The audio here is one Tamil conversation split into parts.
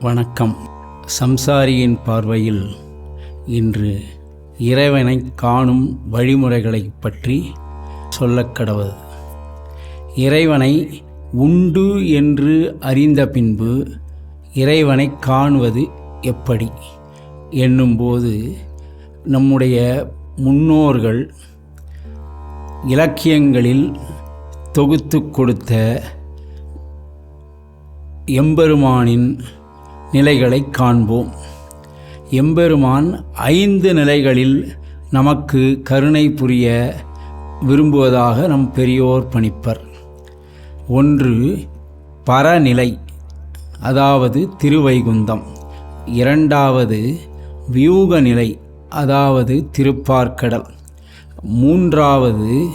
வணக்கம். சம்சாரியின் பார்வையில் இன்று இறைவனை காணும் வழிமுறைகளை பற்றி சொல்லக்கடவது இறைவனை உண்டு என்று அறிந்த பின்பு இறைவனை காணுவது எப்படி? என்னும்போது நம்முடைய முன்னோர்கள் இலக்கியங்களில் தொகுத்து கொடுத்த எம்பெருமானின் நிலைகளை காண்போம். எம்பெருமான் ஐந்து நிலைகளில் நமக்கு கருணை புரிய விரும்புவதாக நம் பெரியோர் பணிப்பர். ஒன்று பரநிலை அதாவது திருவைகுந்தம். இரண்டாவது வியூக நிலை அதாவது திருப்பார்க்கடல் மூன்றாவது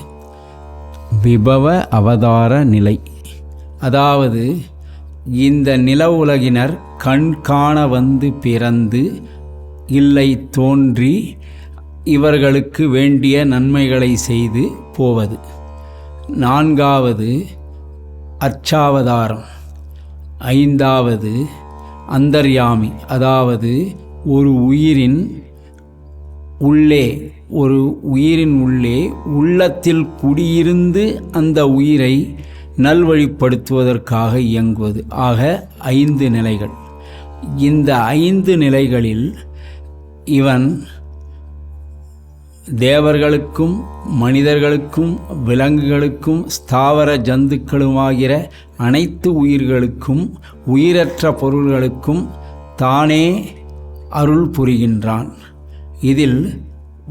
விபவ அவதார நிலை அதாவது இந்த நில உலகினர் கண் காண வந்து பிறந்து இல்லை தோன்றி இவர்களுக்கு வேண்டிய நன்மைகளை செய்து போவது. நான்காவது அச்சாவதாரம். ஐந்தாவது அந்தர்யாமி. அதாவது ஒரு உயிரின் உள்ளே ஒரு உயிரின் உள்ளே உள்ளத்தில் குடியிருந்து அந்த உயிரை நல்வழிப்படுத்துவதற்காக இயங்குவது. ஆக ஐந்து நிலைகள். இந்த ஐந்து நிலைகளில் இவன் தேவர்களுக்கும் மனிதர்களுக்கும் விலங்குகளுக்கும் ஸ்தாவர ஜந்துக்களுமாகிற அனைத்து உயிர்களுக்கும் உயிரற்ற பொருள்களுக்கும் தானே அருள் புரிகின்றான். இதில்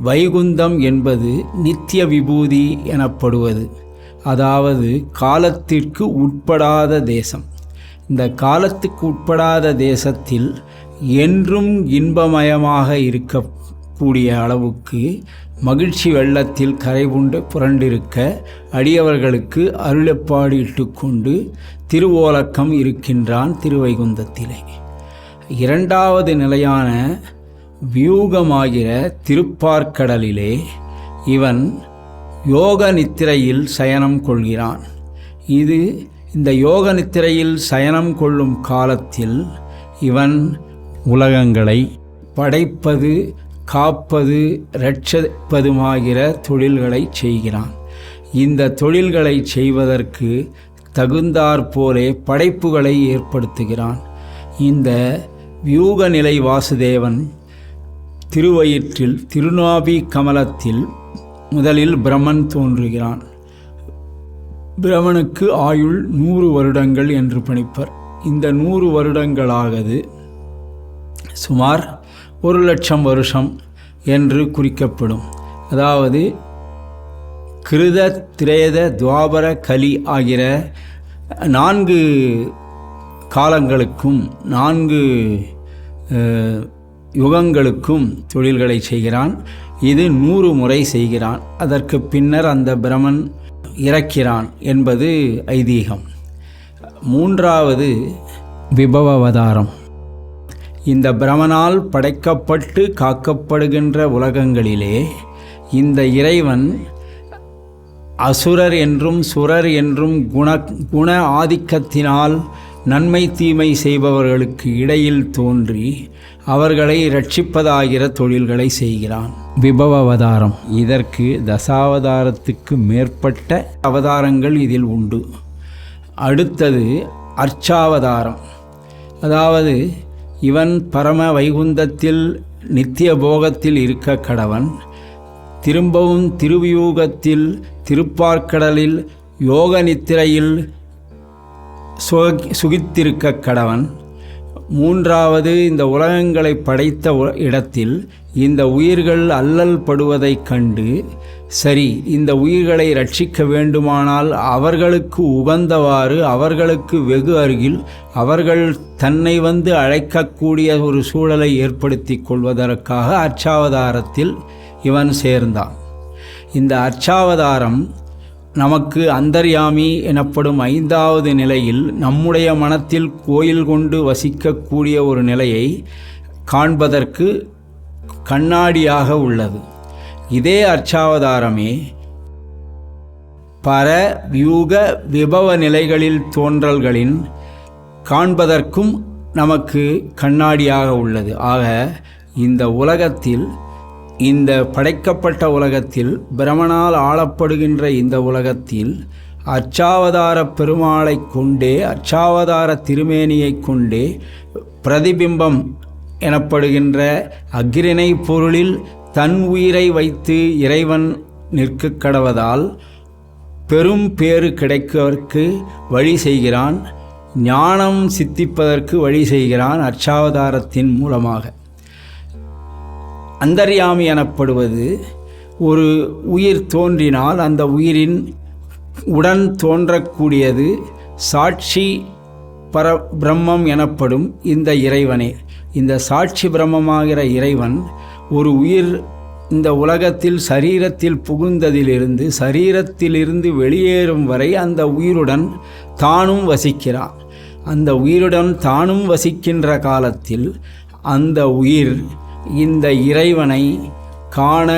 வைகுந்தம் என்பது நித்திய விபூதி எனப்படுவது. அதாவது காலத்திற்கு உட்படாத தேசம். இந்த காலத்துக்கு உட்படாத தேசத்தில் என்றும் இன்பமயமாக இருக்கக்கூடிய அளவுக்கு மகிழ்ச்சி வெள்ளத்தில் கரைபுண்டு புரண்டிருக்க அடியவர்களுக்கு அருளப்பாடிட்டு இட்டுக்கொண்டு திருவோலக்கம் இருக்கின்றான் திருவைகுந்தத்திலே. இரண்டாவது நிலையான வியூகமாகிற திருப்பார்க்கடலிலே இவன் யோக நித்திரையில் சயனம் கொள்கிறான். இது இந்த யோக நித்திரையில் சயனம் கொள்ளும் காலத்தில் இவன் உலகங்களை படைப்பது காப்பது இரட்சிப்பதுமாகிற தொழில்களை செய்கிறான். இந்த தொழில்களை செய்வதற்கு தகுந்தாற்போலே படைப்புகளை ஏற்படுத்துகிறான். இந்த வியூக நிலை வாசுதேவன் திருவயிற்றில் திருநாபி கமலத்தில் முதலில் பிரமன் தோன்றுகிறான். பிரமனுக்கு ஆயுள் நூறு வருடங்கள் என்று பணிப்பர். இந்த நூறு வருடங்களாகது சுமார் ஒரு லட்சம் வருஷம் என்று குறிக்கப்படும். அதாவது கிருத திரேத துவாபர கலி ஆகிற நான்கு காலங்களுக்கும் நான்கு யுகங்களுக்கும் தொழில்களை செய்கிறான். இது நூறு முறை செய்கிறான். அதற்கு பின்னர் அந்த பிரமன் இறக்கிறான் என்பது ஐதீகம். மூன்றாவது விபவவதாரம் இந்த பிரமனால் படைக்கப்பட்டு காக்கப்படுகின்ற உலகங்களிலே இந்த இறைவன் அசுரர் என்றும் சுரர் என்றும் குண குண ஆதிக்கத்தினால் நன்மை தீமை செய்பவர்களுக்கு இடையில் தோன்றி அவர்களை ரட்சிப்பதாகிற தொழில்களை செய்கிறான். விபவ அவதாரம் இதற்கு தசாவதாரத்துக்கு மேற்பட்ட அவதாரங்கள் இதில் உண்டு. அடுத்தது அர்ச்சாவதாரம். அதாவது இவன் பரம வைகுந்தத்தில் நித்திய போகத்தில் இருக்க கடவன் திரும்பவும் திருவியூகத்தில் திருப்பார்க்கடலில் யோக நித்திரையில் சுகித்திருக்க கடவன் மூன்றாவது இந்த உலகங்களை படைத்த இடத்தில் இந்த உயிர்கள் அல்லல் படுவதைக் கண்டு சரி இந்த உயிர்களை ரட்சிக்க வேண்டுமானால் அவர்களுக்கு உகந்தவாறு அவர்களுக்கு வெகு அருகில் அவர்கள் தன்னை வந்து அழைக்கக்கூடிய ஒரு சூழலை ஏற்படுத்தி கொள்வதற்காக அர்ச்சாவதாரத்தில் இவன் சேர்ந்தான். இந்த அர்ச்சாவதாரம் நமக்கு அந்தர்யாமி எனப்படும் ஐந்தாவது நிலையில் நம்முடைய மனத்தில் கோயில் கொண்டு வசிக்கக்கூடிய ஒரு நிலையை காண்பதற்கு கண்ணாடியாக உள்ளது. இதே அர்ச்சாவதாரமே பர வியூக விபவ நிலைகளில் தோன்றல்களின் காண்பதற்கும் நமக்கு கண்ணாடியாக உள்ளது. ஆக இந்த உலகத்தில் இந்த படைக்கப்பட்ட உலகத்தில் பிரமனால் ஆளப்படுகின்ற இந்த உலகத்தில் அச்சாவதார பெருமாளை கொண்டே அச்சாவதார திருமேனியை கொண்டே பிரதிபிம்பம் எனப்படுகின்ற அக்ரிணை பொருளில் தன் உயிரை வைத்து இறைவன் நிற்க கடவதால் பெரும் பேறு கிடைப்பதற்கு வழி செய்கிறான் ஞானம் சித்திப்பதற்கு வழி செய்கிறான் அச்சாவதாரத்தின் மூலமாக. அந்தர்யாமி எனப்படுவது ஒரு உயிர் தோன்றினால் அந்த உயிரின் உடன் தோன்றக்கூடியது சாட்சி பர பிரம்மம் எனப்படும் இந்த இறைவனே. இந்த சாட்சி பிரம்மமாகிற இறைவன் ஒரு உயிர் இந்த உலகத்தில் சரீரத்தில் புகுந்ததிலிருந்து சரீரத்திலிருந்து வெளியேறும் வரை அந்த உயிருடன் தானும் வசிக்கிறான். அந்த உயிருடன் தானும் வசிக்கின்ற காலத்தில் அந்த உயிர் இந்த இறைவனை காண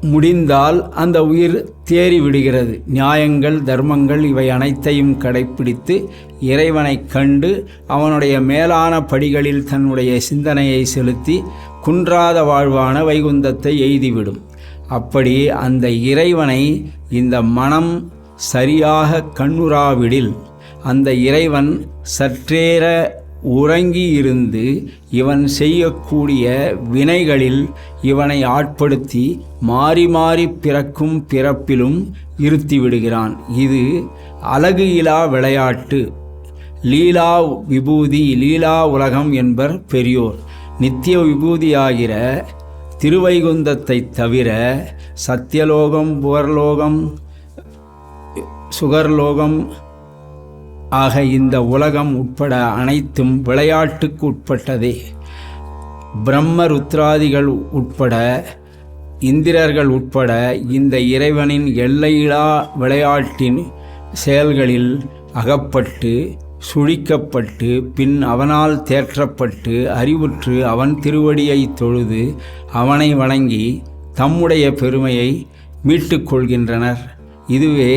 முடிந்தால் அந்த உயிர் தேறிவிடுகிறது நியாயங்கள் தர்மங்கள் இவை அனைத்தையும் கடைப்பிடித்து இறைவனை கண்டு அவனுடைய மேலான படிகளில் தன்னுடைய சிந்தனையை செலுத்தி குன்றாத வாழ்வான வைகுந்தத்தை எய்திவிடும். அப்படி அந்த இறைவனை இந்த மனம் சரியாக கண்ணுறாவிடில் அந்த இறைவன் சற்றேற உறங்கி இருந்து இவன் செய்யக்கூடிய வினைகளில் இவனை ஆட்படுத்தி மாறி மாறி பிறக்கும் பிறப்பிலும் இருத்திவிடுகிறான். இது அழகு இலா விளையாட்டு. லீலா விபூதி லீலா உலகம் என்பர் பெரியோர். நித்திய விபூதியாகிற திருவைகுந்தத்தை தவிர சத்தியலோகம் புகர்லோகம் சுகர்லோகம் ஆக இந்த உலகம் உட்பட அனைத்தும் விளையாட்டுக்கு உட்பட்டதே பிரம்ம ருத்ராதிகள் உட்பட இந்திரர்கள் உட்பட இந்த இறைவனின் எல்லையிலா விளையாட்டின் செயல்களில் அகப்பட்டு சுழிக்கப்பட்டு பின் அவனால் தேற்றப்பட்டு அறிவுற்று அவன் திருவடியை தொழுது அவனை வணங்கி தம்முடைய பெருமையை மீட்டுக்கொள்கின்றனர் இதுவே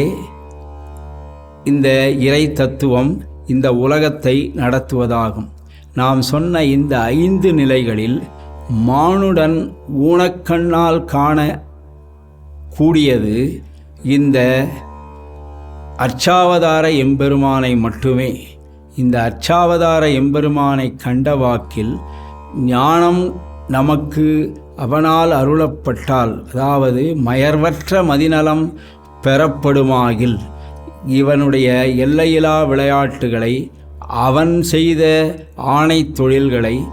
இந்த இறை தத்துவம் இந்த உலகத்தை நடத்துவதாகும். நாம் சொன்ன இந்த ஐந்து நிலைகளில் மானுடன் ஊனக்கண்ணால் காண கூடியது இந்த அர்ச்சாவதார எம்பெருமானை மட்டுமே. இந்த அர்ச்சாவதார எம்பெருமானை கண்ட வாக்கில் ஞானம் நமக்கு அவனால் அருளப்பட்டால் அதாவது மயர்வற்ற மதிநலம் பெறப்படுமாகில். இவனுடைய எல்லையிலா விளையாட்டுகளை அவன் செய்த ஆணை தொழில்களை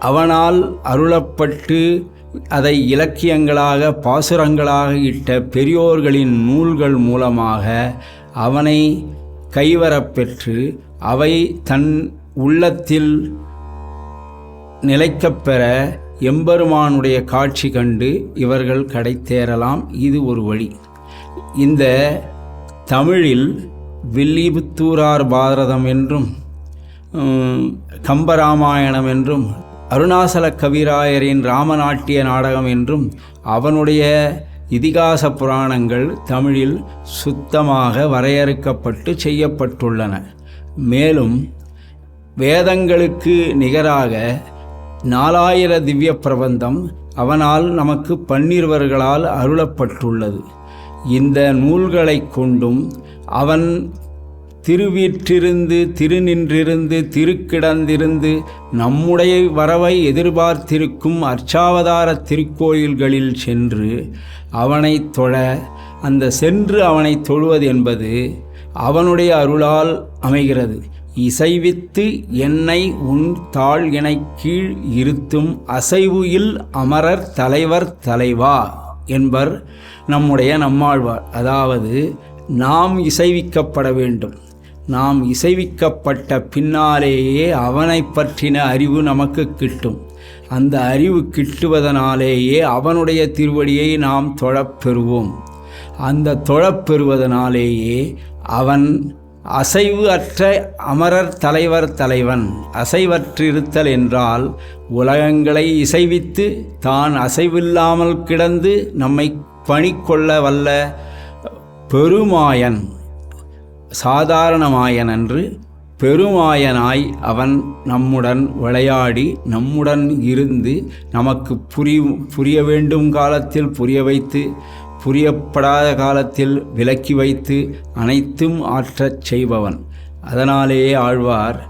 அவனால் அருளப்பட்டு அதை இலக்கியங்களாக பாசுரங்களாக இட்ட பெரியோர்களின் நூல்கள் மூலமாக அவனை கைவரப்பெற்று அவை தன் உள்ளத்தில் நிலைக்கப்பெற எம்பெருமானுடைய காட்சி கண்டு இவர்கள் கடைத்தேறலாம். இது ஒரு வழி. இந்த தமிழில் வில்லிபுத்தூரார் பாரதம் என்றும் கம்பராமாயணம் என்றும் அருணாசல கவிராயரின் ராமநாட்டிய நாடகம் என்றும் அவனுடைய இதிகாச புராணங்கள் தமிழில் சுத்தமாக வரையறுக்கப்பட்டு செய்யப்பட்டுள்ளன. மேலும் வேதங்களுக்கு நிகராக நாலாயிர திவ்ய பிரபந்தம் அவனால் நமக்கு பன்னிருவர்களால் அருளப்பட்டுள்ளது. இந்த நூல்களைக் கொண்டும் அவன் திருவீற்றிருந்து திருநின்றிருந்து திருக்கிடந்திருந்து நம்முடைய வரவை எதிர்பார்த்திருக்கும் அர்ச்சாவதார திருக்கோயில்களில் சென்று அவனை தொழ அந்த சென்று அவனை தொழுவது என்பது அவனுடைய அருளால் அமைகிறது. இசைவித்து என்னை உன் தாழ் கீழ் இருத்தும் அசைவுயில் அமரர் தலைவர் தலைவா. என்பர் நம்முடைய நம்மாழ்வார். அதாவது நாம் இசைவிக்கப்பட வேண்டும். நாம் இசைவிக்கப்பட்ட பின்னாலேயே அவனை பற்றின அறிவு நமக்கு கிட்டும். அந்த அறிவு கிட்டுவதனாலேயே அவனுடைய திருவடியை நாம் தொழப்பெறுவோம் அந்த தொழப்பெறுவதனாலேயே அவன் அசைவு அற்ற அமரர் தலைவர் தலைவன் அசைவற்றிருத்தல் என்றால் உலகங்களை இசைவித்து தான் அசைவில்லாமல் கிடந்து நம்மை பணிக்கொள்ள வல்ல பெருமாயன் சாதாரணமாயன் என்று பெருமாயனாய் அவன் நம்முடன் விளையாடி நம்முடன் இருந்து நமக்கு புரி புரிய வேண்டும் காலத்தில் புரிய வைத்து புரியப்படாத காலத்தில் விலக்கி வைத்து அனைத்தும் ஆற்றச் செய்பவன். அதனாலேயே ஆழ்வார்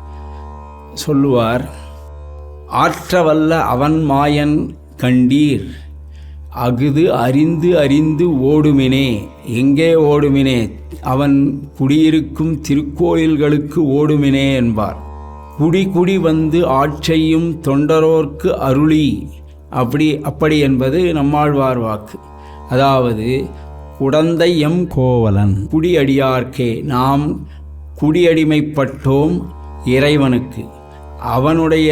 சொல்லுவார் ஆற்றவல்ல அவன் மாயன் கண்டீர். அகுது அறிந்து அறிந்து ஓடுமினே. எங்கே ஓடுமினே? அவன் குடியிருக்கும் திருக்கோயில்களுக்கு ஓடுமினே என்பார். குடி குடி வந்து ஆட்சையும் தொண்டரோர்க்கு அருளி. அப்படி அப்படி என்பது நம்மாழ்வார் வாக்கு. அதாவது குடந்தை எம் கோவலன். குடியடியார்க்கே நாம் குடியடிமைப்பட்டோம் இறைவனுக்கு. அவனுடைய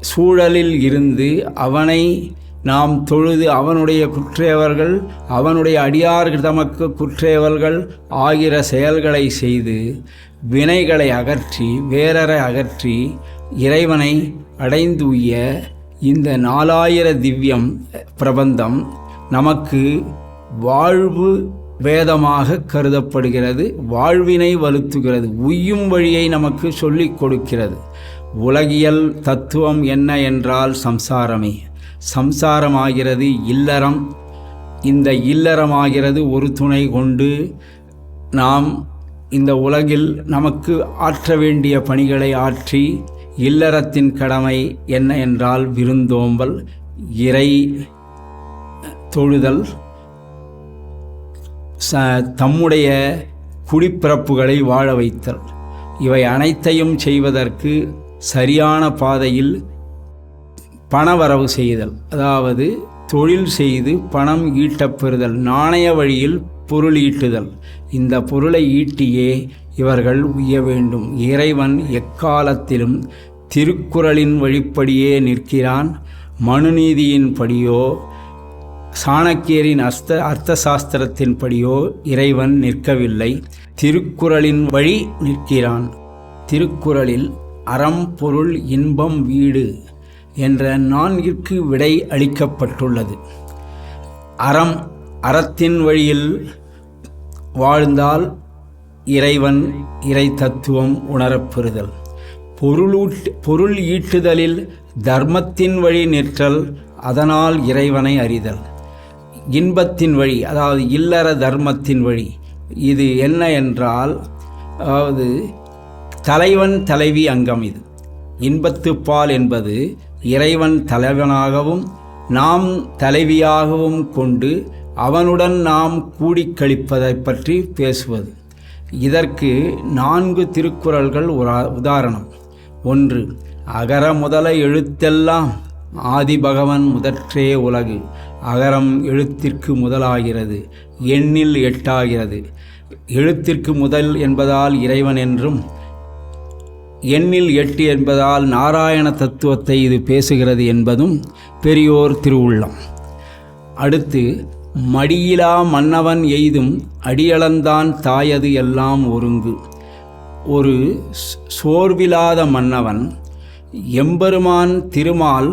சூழலில் இருந்து அவனை நாம் தொழுது அவனுடைய குற்றேவர்கள் அவனுடைய அடியார்கள் தமக்கு குற்றேவர்கள் ஆகிற செயல்களை செய்து வினைகளை அகற்றி வேறரை அகற்றி இறைவனை அடைந்துய இந்த நாலாயிர திவ்யம் பிரபந்தம் நமக்கு வாழ்வு வேதமாக கருதப்படுகிறது வாழ்வினை வலுத்துகிறது உய்யும் வழியை நமக்கு சொல்லிக் கொடுக்கிறது. உலகியல் தத்துவம் என்ன என்றால் சம்சாரமே. சம்சாரமாகிறது இல்லறம். இந்த இல்லறமாகிறது ஒரு துணை கொண்டு நாம் இந்த உலகில் நமக்கு ஆற்ற வேண்டிய பணிகளை ஆற்றி இல்லறத்தின் கடமை என்ன என்றால் விருந்தோம்பல் இறை தொழுதல் ச தம்முடைய குடிப்பிறப்புகளை வாழ வைத்தல். இவை அனைத்தையும் செய்வதற்கு சரியான பாதையில் பணவரவு செய்தல். அதாவது தொழில் செய்து பணம் ஈட்டப்பெறுதல் நாணய வழியில் பொருள் ஈட்டுதல். இந்த பொருளை ஈட்டியே இவர்கள் உய்ய வேண்டும். இறைவன் எக்காலத்திலும் திருக்குறளின் வழிப்படியே நிற்கிறான். மனுநீதியின்படியோ சாணக்கியரின் அஸ்த அர்த்த சாஸ்திரத்தின்படியோ இறைவன் நிற்கவில்லை. திருக்குறளின் வழி நிற்கிறான். திருக்குறளில் அறம் பொருள் இன்பம் வீடு என்ற நான்கிற்கு விடை அளிக்கப்பட்டுள்ளது. அறம் அறத்தின் வழியில் வாழ்ந்தால் இறைவன் இறை தத்துவம் உணரப்பெறுதல் பொருளூட்டு பொருள் ஈட்டுதலில் தர்மத்தின் வழி நிற்றல் அதனால் இறைவனை அறிதல். இன்பத்தின் வழி அதாவது இல்லற தர்மத்தின் வழி. இது என்ன என்றால் அதாவது தலைவன் தலைவி அங்கம் இது. இன்பத்துப்பால் என்பது இறைவன் தலைவனாகவும் நாம் தலைவியாகவும் கொண்டு அவனுடன் நாம் கூடிக்கழிப்பதை பற்றி பேசுவது. இதற்கு நான்கு திருக்குறள்கள் உதாரணம். ஒன்று அகர முதல எழுத்தெல்லாம் ஆதிபகவன் முதற்றே உலகு. அகரம் எழுத்திற்கு முதலாகிறது எண்ணில் எட்டாகிறது. எழுத்திற்கு முதல் என்பதால் இறைவன் என்றும் எண்ணில் எட்டு என்பதால் நாராயண தத்துவத்தை இது பேசுகிறது என்பதும் பெரியோர் திருவுள்ளம். அடுத்து மடியிலா மன்னவன் எய்தும் அடியளந்தான் தாயது எல்லாம் ஒருங்கு. ஒரு சோர்விலாத மன்னவன் எம்பெருமான் திருமால்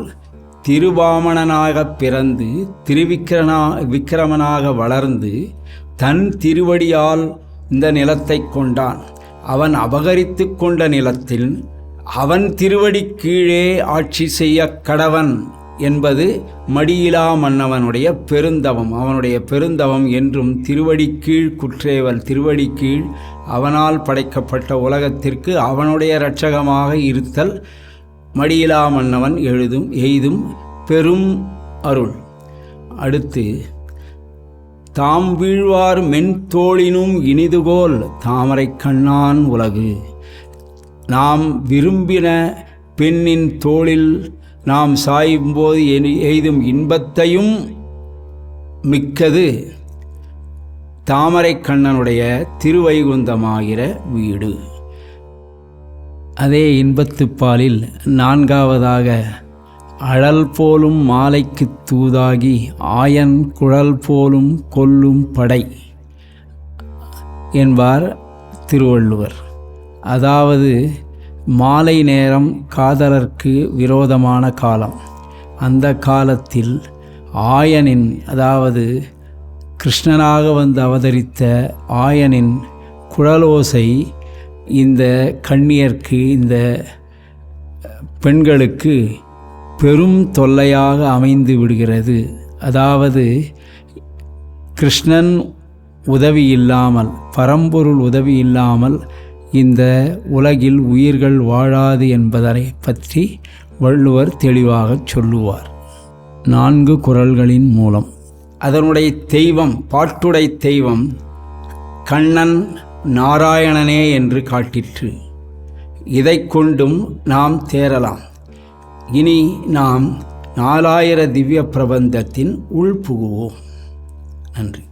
திருவாமணனாகப் பிறந்து திருவிக்கிரனா விக்கிரமனாக வளர்ந்து தன் திருவடியால் இந்த நிலத்தை கொண்டான். அவன் அபகரித்து கொண்ட நிலத்தில் அவன் திருவடி கீழே ஆட்சி செய்ய கடவன் என்பது மடியிலா மன்னவனுடைய பெருந்தவம். அவனுடைய பெருந்தவம் என்றும் திருவடி கீழ் குற்றேவல் திருவடி கீழ் அவனால் படைக்கப்பட்ட உலகத்திற்கு அவனுடைய இரட்சகமாக இருத்தல் மடியிலா மன்னவன் எழுதும் எய்தும் பெரும் அருள். அடுத்து தாம் வீழ்வார் மென்தோளினும் இனிதுகோல் தாமரை கண்ணான் உலகு. நாம் விரும்பின பெண்ணின் தோளில் நாம் சாயும்போது எனி- எய்தும் இன்பத்தையும் மிக்கது தாமரை கண்ணனுடைய திருவைகுந்தமாகிற வீடு. அதே இன்பத்துப்பாலில் நான்காவதாக அழல் போலும் மாலைக்குத் தூதாகி ஆயன் குழல் போலும் கொல்லும் படை என்பார் திருவள்ளுவர். அதாவது மாலை நேரம் காதலர்க்கு விரோதமான காலம். அந்த காலத்தில் ஆயனின் அதாவது கிருஷ்ணனாக வந்து அவதரித்த ஆயனின் குழலோசை இந்த கண்ணியர்க்கு இந்த பெண்களுக்கு பெரும் தொல்லையாக அமைந்து விடுகிறது. அதாவது கிருஷ்ணன் உதவி இல்லாமல் பரம்பொருள் உதவி இல்லாமல் இந்த உலகில் உயிர்கள் வாழாது என்பதனை பற்றி வள்ளுவர் தெளிவாக சொல்லுவார். நான்கு குரல்களின் மூலம். அதனுடைய தெய்வம் பாட்டுடை தெய்வம் கண்ணன் நாராயணனே என்று காட்டிற்று. இதை கொண்டும் நாம் தேரலாம் இனி நாம் நாலாயிர திவ்ய பிரபந்தத்தின் உள்புகுவோம் நன்றி.